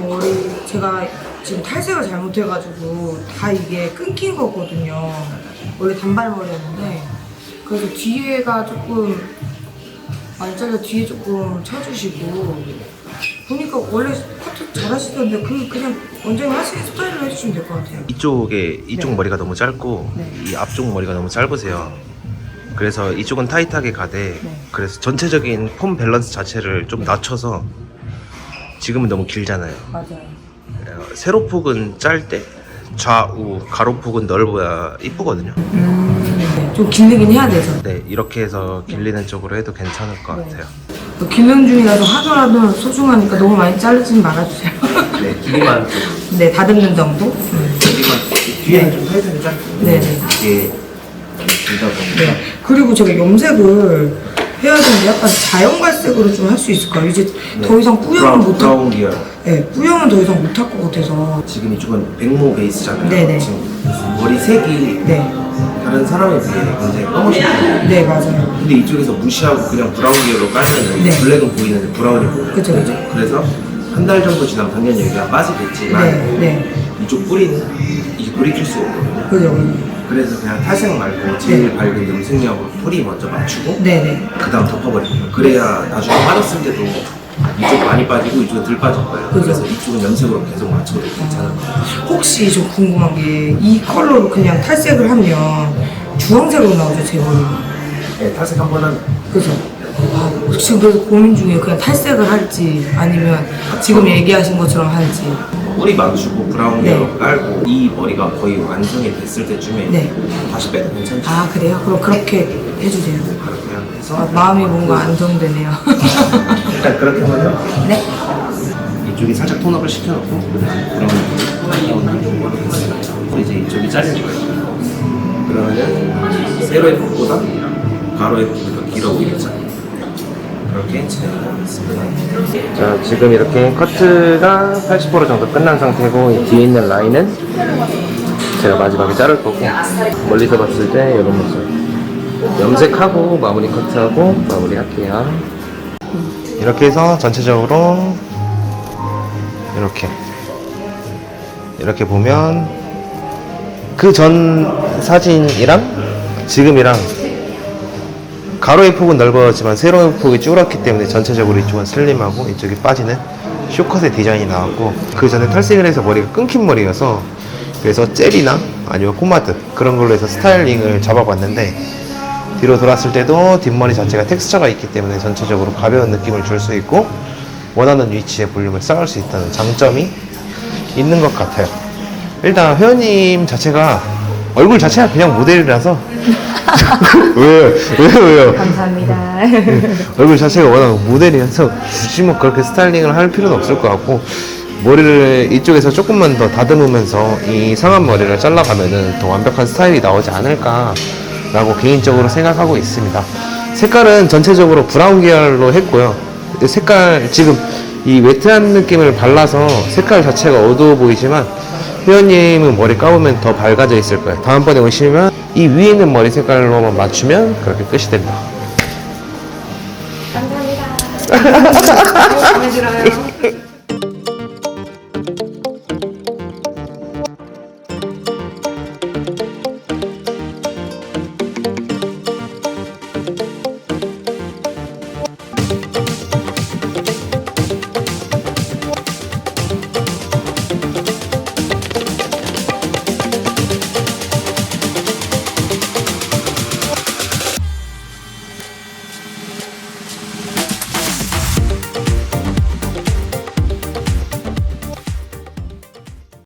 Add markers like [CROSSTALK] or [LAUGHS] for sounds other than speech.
머리 제가 지금 탈색을 잘못해가지고 다 이게 끊긴 거거든요. 원래 단발머리였는데 그래서 뒤에가 조금 많이 잘라 뒤에 조금 쳐주시고 보니까 원래 커트 잘하시던데 그 그냥 원장님 하시는 스타일로 해주시면 될 것 같아요. 이쪽에 이쪽 네. 머리가 너무 짧고 네. 이 앞쪽 머리가 너무 짧으세요. 그래서 이쪽은 타이트하게 가되 네. 그래서 전체적인 폼 밸런스 자체를 좀 낮춰서 지금은 너무 길잖아요. 맞아요. 어, 세로폭은 짧때 좌우 가로폭은 넓어야 이쁘거든요. 음, 네. 좀 길르긴 해야 돼서. 네 이렇게 해서 길리는 쪽으로 해도 괜찮을 것 네. 같아요. 또 길름 중이라서 하더라도 소중하니까 너무 많이 자르지 말아주세요. 네 길이만 좀 [LAUGHS] 네, 다듬는 정도? 음. 길이만 뒤에는 좀 타이트하게 짧고 네 네. 이게 길다 보니까 네. 그리고 제가 염색을 해야 되는데 약간 자연갈색으로 좀 할 수 있을까요? 이제 더 이상 뿌영은 못 할, 브라운 계열 네, 뿌영은 더 이상 못할 것 같아서. 지금 이쪽은 백모 베이스잖아요. 네네. 지금 머리 색이 네. 다른 사람에 비해 굉장히 검으시거든요. 네, 맞아요. 근데 이쪽에서 무시하고 그냥 브라운 계열로 깔면 네. 블랙은 보이는데 브라운이 보여요. 그쵸, 그쵸. 그래서 한 달 정도 지나면 당연히 여기가 빠지겠지만 네, 네. 이쪽 뿌리는 이게 돌이킬 수가 없거든요. 그죠, 그죠. 그래서 그냥 탈색 말고 제일 밝은 염색약으로 뿌리 먼저 맞추고 네네. 그 다음 덮어버리고 그래야 나중에 빠졌을 때도 이쪽 많이 빠지고 이쪽은 덜 빠질 거예요. 그죠. 그래서 이쪽은 염색으로 계속 맞춰도 괜찮을 것 같아요. 혹시 좀 궁금한 게 이 컬러로 그냥 탈색을 하면 주황색으로 나오죠, 제 머리가. 네, 탈색 한 번은 그죠? 아, 지금 그래서 고민 중이에요. 그냥 탈색을 할지 아니면 지금 얘기하신 것처럼 할지. 뿌리 맞추고 브라운 네. 계열로 깔고 이 머리가 거의 완성이 됐을 때쯤에 네. 다시 빼도 괜찮죠? 아, 그래요? 그럼 그렇게 해주세요. 그렇게 해서 아, 마음이 뭔가 안정되네요. [LAUGHS] 일단 그렇게 하면 네? 이쪽이 살짝 톤업을 시켜놓고 브라운 톤업을 했어요. 이제 이쪽이 잘릴 거예요. 그러면은 세로의 폭보다 가로의 폭이 더 길어 보이겠죠? 그렇게 진행하겠습니다. 자, 지금 이렇게 커트가 80% 정도 끝난 상태고 이 뒤에 있는 라인은 제가 마지막에 자를 거고 멀리서 봤을 때 이런 모습 염색하고 마무리 커트하고 마무리 할게요. 이렇게 해서 전체적으로 이렇게 이렇게 보면 그 전 사진이랑 지금이랑 가로의 폭은 넓어졌지만 세로의 폭이 줄었기 때문에 전체적으로 이쪽은 슬림하고 이쪽이 빠지는 쇼컷의 디자인이 나왔고 그 전에 탈색을 해서 머리가 끊긴 머리여서 그래서 젤이나 아니면 포마드 그런 걸로 해서 스타일링을 잡아봤는데 뒤로 돌았을 때도 뒷머리 자체가 텍스처가 있기 때문에 전체적으로 가벼운 느낌을 줄 수 있고 원하는 위치에 볼륨을 쌓을 수 있다는 장점이 있는 것 같아요. 일단 회원님 자체가 얼굴 자체가 그냥 모델이라서 [LAUGHS] 왜요? 왜요? 왜요? 감사합니다. 얼굴 자체가 워낙 모델이라서 굳이 뭐 그렇게 스타일링을 할 필요는 없을 것 같고 머리를 이쪽에서 조금만 더 다듬으면서 이 상한 머리를 잘라가면은 더 완벽한 스타일이 나오지 않을까라고 개인적으로 생각하고 있습니다. 색깔은 전체적으로 브라운 계열로 했고요. 색깔 지금 이 웨트한 느낌을 발라서 색깔 자체가 어두워 보이지만 회원님은 머리 감으면 더 밝아져 있을 거예요. 다음번에 오시면 이 위에 있는 머리 색깔로만 맞추면 그렇게 끝이 됩니다. 감사합니다. [LAUGHS] 마음에 들어요.